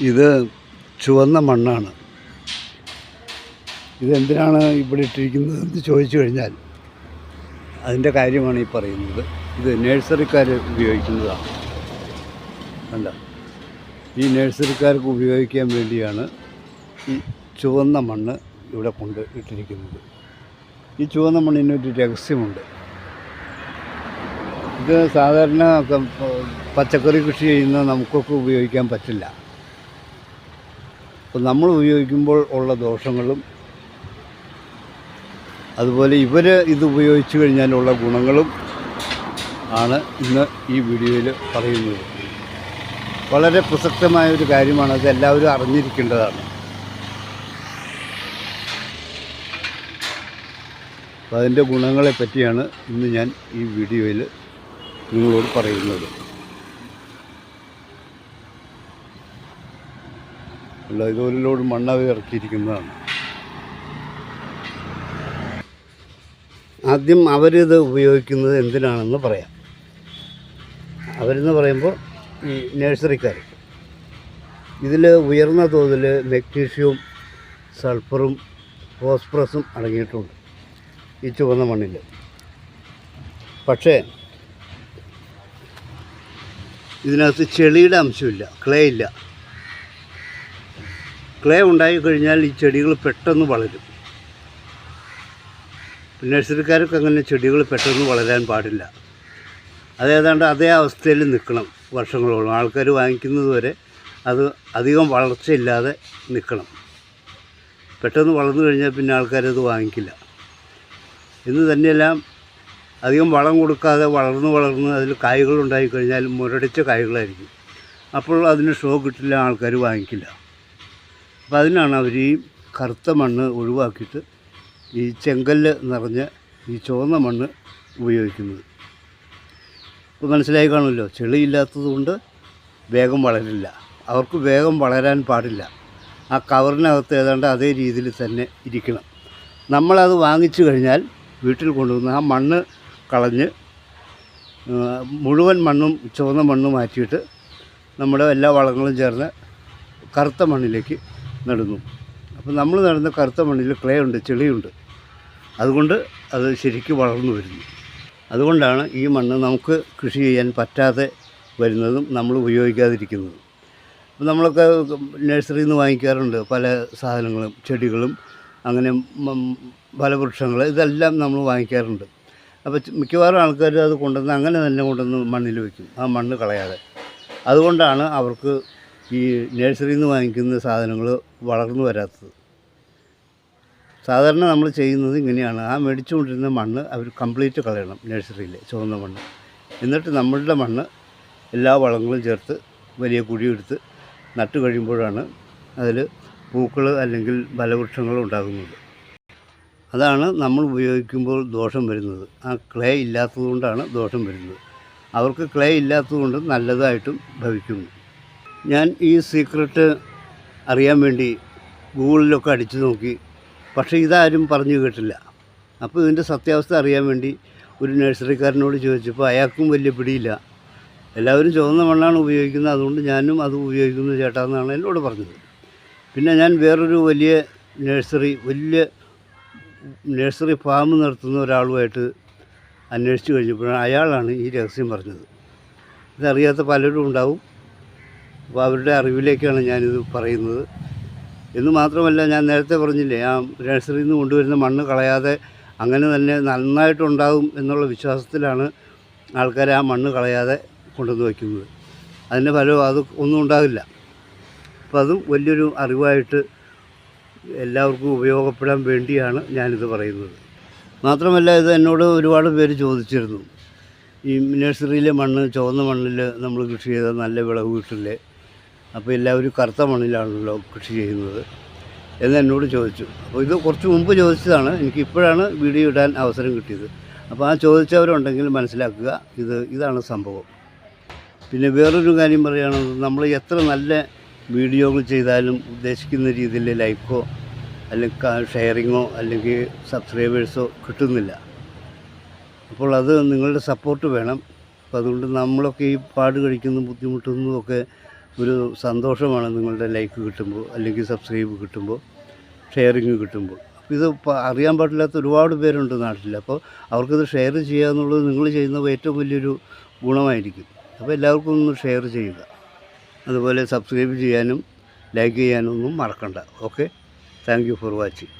ഇത് ചുവന്ന മണ്ണാണ്. ഇതെന്തിനാണ് ഇവിടെ ഇട്ടിരിക്കുന്നത് എന്ന് ചോദിച്ചു കഴിഞ്ഞാൽ അതിന്റെ കാര്യമാണ് ഈ പറയുന്നത്. ഇത് നേഴ്സറിക്കാർ ഉപയോഗിക്കുന്നതാണ്. അല്ല ഈ നേഴ്സറിക്കാർക്ക് ഉപയോഗിക്കാൻ വേണ്ടിയാണ് ഈ ചുവന്ന മണ്ണ് ഇവിടെ കൊണ്ട് ഇട്ടിരിക്കുന്നത്. ഈ ചുവന്ന മണ്ണിനൊരു രഹസ്യമുണ്ട്. ഇത് സാധാരണ പച്ചക്കറി കൃഷി ചെയ്യുന്ന നമുക്കൊക്കെ ഉപയോഗിക്കാൻ പറ്റില്ല. അപ്പോൾ നമ്മൾ ഉപയോഗിക്കുമ്പോൾ ഉള്ള ദോഷങ്ങളും അതുപോലെ ഇവർ ഇത് ഉപയോഗിച്ചു കഴിഞ്ഞാലുള്ള ഗുണങ്ങളും ആണ് ഇന്ന് ഈ വീഡിയോയിൽ പറയുന്നത്. വളരെ പ്രസക്തമായ ഒരു കാര്യമാണ് അത് എല്ലാവരും അറിഞ്ഞിരിക്കേണ്ടതാണ്. അപ്പോൾ അതിന്റെ ഗുണങ്ങളെ പറ്റിയാണ് ഇന്ന് ഞാൻ ഈ വീഡിയോയിൽ നിങ്ങളോട് പറയുന്നത്. അല്ല ലോഡ് മണ്ണ് അവർ ഇറക്കിയിരിക്കുന്നതാണ്. ആദ്യം അവരിത് ഉപയോഗിക്കുന്നത് എന്തിനാണെന്ന് പറയാം. അവരെന്ന് പറയുമ്പോൾ ഈ നഴ്സറിക്കാർ ഇതിൽ ഉയർന്ന തോതിൽ മെഗ്നീഷ്യവും സൾഫറും ഫോസ്ഫറസും അടങ്ങിയിട്ടുണ്ട് ഈ ചുവന്ന മണ്ണിൽ പക്ഷേ ഇതിനകത്ത് ചെളിയുടെ അംശമില്ല ക്ലേ ഇല്ല. ക്ലേ ഉണ്ടായി കഴിഞ്ഞാൽ ഈ ചെടികൾ പെട്ടെന്ന് വളരും. നഴ്സറിക്കാർക്ക് അങ്ങനെ ചെടികൾ പെട്ടെന്ന് വളരാൻ പാടില്ല. അതേതാണ്ട് അതേ അവസ്ഥയിൽ നിൽക്കണം വർഷങ്ങളോളം. ആൾക്കാർ വാങ്ങിക്കുന്നത് വരെ അത് അധികം വളർച്ചയില്ലാതെ നിൽക്കണം. പെട്ടെന്ന് വളർന്നു കഴിഞ്ഞാൽ പിന്നെ ആൾക്കാരത് വാങ്ങിക്കില്ല. ഇന്ന് തന്നെയെല്ലാം അധികം വളം കൊടുക്കാതെ വളർന്ന് വളർന്ന് അതിൽ കായ്കൾ ഉണ്ടായി കഴിഞ്ഞാൽ മുരടിച്ച കായ്കളായിരിക്കും. അപ്പോൾ അതിന് ഷോ കിട്ടില്ല ആൾക്കാർ വാങ്ങിക്കില്ല. അപ്പോൾ അതിനാണ് അവർ ഈ കറുത്ത മണ്ണ് ഒഴിവാക്കിയിട്ട് ഈ ചെങ്കല്ല് നിറഞ്ഞ ഈ ചുവന്ന മണ്ണ് ഉപയോഗിക്കുന്നത്. ഇപ്പോൾ മനസ്സിലായി കാണുമല്ലോ ചെളിയില്ലാത്തത് കൊണ്ട് വേഗം വളരില്ല. അവർക്ക് വേഗം വളരാൻ പാടില്ല. ആ കവറിനകത്ത് ഏതാണ്ട് അതേ രീതിയിൽ തന്നെ ഇരിക്കണം. നമ്മളത് വാങ്ങിച്ചു കഴിഞ്ഞാൽ വീട്ടിൽ കൊണ്ടുവന്ന് ആ മണ്ണ് കളഞ്ഞ് മുഴുവൻ മണ്ണും ചുവന്ന മണ്ണും മാറ്റിയിട്ട് നമ്മുടെ എല്ലാ വളങ്ങളും ചേർന്ന് കറുത്ത മണ്ണിലേക്ക് നടുന്നു. അപ്പോൾ നമ്മൾ നടുന്ന കറുത്ത മണ്ണിൽ ക്ലേ ഉണ്ട് ചെളിയുണ്ട്. അതുകൊണ്ട് അത് ശരിക്കും വളർന്നു വരുന്നു. അതുകൊണ്ടാണ് ഈ മണ്ണ് നമുക്ക് കൃഷി ചെയ്യാൻ പറ്റാതെ വരുന്നതും നമ്മൾ ഉപയോഗിക്കാതിരിക്കുന്നതും. അപ്പോൾ നമ്മളൊക്കെ നഴ്സറിയിൽ നിന്ന് വാങ്ങിക്കാറുണ്ട് പല സാധനങ്ങളും ചെടികളും അങ്ങനെ ഫലവൃക്ഷങ്ങൾ ഇതെല്ലാം നമ്മൾ വാങ്ങിക്കാറുണ്ട്. അപ്പോൾ മിക്കവാറും ആൾക്കാർ അത് കൊണ്ടുവന്ന് അങ്ങനെ തന്നെ കൊണ്ടുവന്ന് മണ്ണിൽ വയ്ക്കും ആ മണ്ണ് കളയാതെ. അതുകൊണ്ടാണ് അവർക്ക് ഈ നഴ്സറിയിൽ നിന്ന് വാങ്ങിക്കുന്ന സാധനങ്ങൾ വളർന്നു വരാത്തത്. സാധാരണ നമ്മൾ ചെയ്യുന്നത് ഇങ്ങനെയാണ്. ആ മേടിച്ചുകൊണ്ടിരുന്ന മണ്ണ് അവർ കംപ്ലീറ്റ് കളയണം നഴ്സറിയിലെ ചുവന്ന മണ്ണ്. എന്നിട്ട് നമ്മളുടെ മണ്ണ് എല്ലാ വളങ്ങളും ചേർത്ത് വലിയ കുഴിയെടുത്ത് നട്ട് കഴിയുമ്പോഴാണ് അതിൽ പൂക്കൾ അല്ലെങ്കിൽ ഫലവൃക്ഷങ്ങൾ ഉണ്ടാകുന്നത്. അതാണ് നമ്മൾ ഉപയോഗിക്കുമ്പോൾ ദോഷം വരുന്നത്. ആ ക്ലേ ഇല്ലാത്തതുകൊണ്ടാണ് ദോഷം വരുന്നത്. അവർക്ക് ക്ലേ ഇല്ലാത്തതുകൊണ്ട് നല്ലതായിട്ടും ഭവിക്കുന്നു. ഞാൻ ഈ സീക്രട്ട് അറിയാൻ വേണ്ടി ഗൂഗിളിലൊക്കെ അടിച്ചു നോക്കി. പക്ഷേ ഇതാരും പറഞ്ഞു കേട്ടില്ല. അപ്പോൾ ഇതിന്റെ സത്യാവസ്ഥ അറിയാൻ വേണ്ടി ഒരു നഴ്സറിക്കാരനോട് ചോദിച്ചപ്പോൾ അയാൾക്കും വലിയ പിടിയില്ല. എല്ലാവരും ചുവന്ന മണ്ണാണ് ഉപയോഗിക്കുന്നത്. അതുകൊണ്ട് ഞാനും അത് ഉപയോഗിക്കുന്നു ചേട്ടാ എന്നാണ് എന്നോട് പറഞ്ഞത്. പിന്നെ ഞാൻ വേറൊരു വലിയ നഴ്സറി വലിയ നഴ്സറി ഫാം നടത്തുന്ന ഒരാളുമായിട്ട് അന്വേഷിച്ച് കഴിഞ്ഞപ്പോഴാണ് അയാളാണ് ഈ രഹസ്യം പറഞ്ഞത്. ഇതറിയാത്ത പലരും ഉണ്ടാവും. അപ്പോൾ അവരുടെ അറിവിലേക്കാണ് ഞാനിത് പറയുന്നത്. എന്ന് മാത്രമല്ല ഞാൻ നേരത്തെ പറഞ്ഞില്ലേ ആ നഴ്സറിയിൽ നിന്ന് കൊണ്ടുവരുന്ന മണ്ണ് കളയാതെ അങ്ങനെ തന്നെ നന്നായിട്ടുണ്ടാകും എന്നുള്ള വിശ്വാസത്തിലാണ് ആൾക്കാർ ആ മണ്ണ് കളയാതെ കൊണ്ടുവന്ന് വയ്ക്കുന്നത്. അതിന്റെ ഫലം അത് ഒന്നും ഉണ്ടാകില്ല. അപ്പോൾ അതും വലിയൊരു അറിവായിട്ട് എല്ലാവർക്കും ഉപയോഗപ്പെടാൻ വേണ്ടിയാണ് ഞാനിത് പറയുന്നത്. മാത്രമല്ല ഇത് എന്നോട് ഒരുപാട് പേര് ചോദിച്ചിരുന്നു. ഈ നഴ്സറിയിലെ മണ്ണ് ചുവന്ന മണ്ണിൽ നമ്മൾ കൃഷി ചെയ്താൽ നല്ല വിളവ് കിട്ടില്ലേ? അപ്പോൾ എല്ലാവരും കറുത്ത മണ്ണിലാണല്ലോ കൃഷി ചെയ്യുന്നത് എന്ന് എന്നോട് ചോദിച്ചു. അപ്പോൾ ഇത് കുറച്ച് മുമ്പ് ചോദിച്ചതാണ്. എനിക്ക് ഇപ്പോഴാണ് വീഡിയോ ഇടാൻ അവസരം കിട്ടിയത്. അപ്പോൾ ആ ചോദിച്ചവരുണ്ടെങ്കിൽ മനസ്സിലാക്കുക ഇത് ഇതാണ് സംഭവം. പിന്നെ വേറൊരു കാര്യം പറയുകയാണെങ്കിൽ നമ്മൾ എത്ര നല്ല വീഡിയോകൾ ചെയ്താലും ഉദ്ദേശിക്കുന്ന രീതിയിൽ ലൈക്കോ അല്ലെങ്കിൽ ഷെയറിങ്ങോ അല്ലെങ്കിൽ സബ്സ്ക്രൈബേഴ്സോ കിട്ടുന്നില്ല. അപ്പോൾ അത് നിങ്ങളുടെ സപ്പോർട്ട് വേണം. അപ്പോൾ അതുകൊണ്ട് നമ്മളൊക്കെ ഈ പാട് കഴിക്കുന്നതും ബുദ്ധിമുട്ടുന്നതും ഒക്കെ ഒരു സന്തോഷമാണ് നിങ്ങളുടെ ലൈക്ക് കിട്ടുമ്പോൾ അല്ലെങ്കിൽ സബ്സ്ക്രൈബ് കിട്ടുമ്പോൾ ഷെയറിങ് കിട്ടുമ്പോൾ. ഇത് അറിയാൻ പാടില്ലാത്ത ഒരുപാട് പേരുണ്ട് നാട്ടിൽ. അപ്പോൾ അവർക്കിത് ഷെയർ ചെയ്യുക എന്നുള്ളത് നിങ്ങൾ ചെയ്യുന്ന ഏറ്റവും വലിയൊരു ഗുണമായിരിക്കും. അപ്പോൾ എല്ലാവർക്കും ഒന്ന് ഷെയർ ചെയ്യുക. അതുപോലെ സബ്സ്ക്രൈബ് ചെയ്യാനും ലൈക്ക് ചെയ്യാനൊന്നും മറക്കണ്ട. ഓക്കെ? Thank for watching.